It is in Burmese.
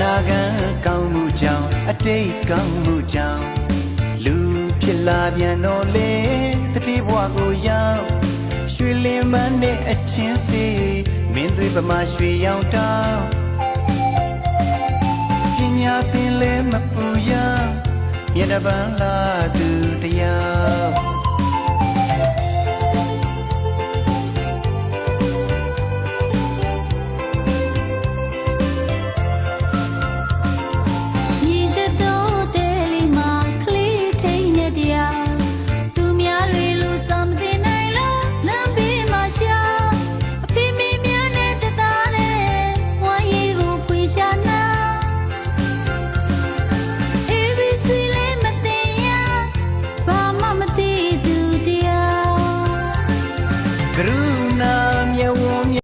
နာဂံကောင်းမှုကြောင့်အတိတ်ကောင်းမှုကြောင့်လူဖြစ်လာပြန်တော့လေတတိဘဝကိုရောက်ရွှေလင်းမန်းနဲ့အချင်းစီမင်းသွေးပမာရွှေရောင်တောင်းပညာသင်လဲမပူရမျက်နှာပန်းလာသူ ကရုဏာမြတ်ဝ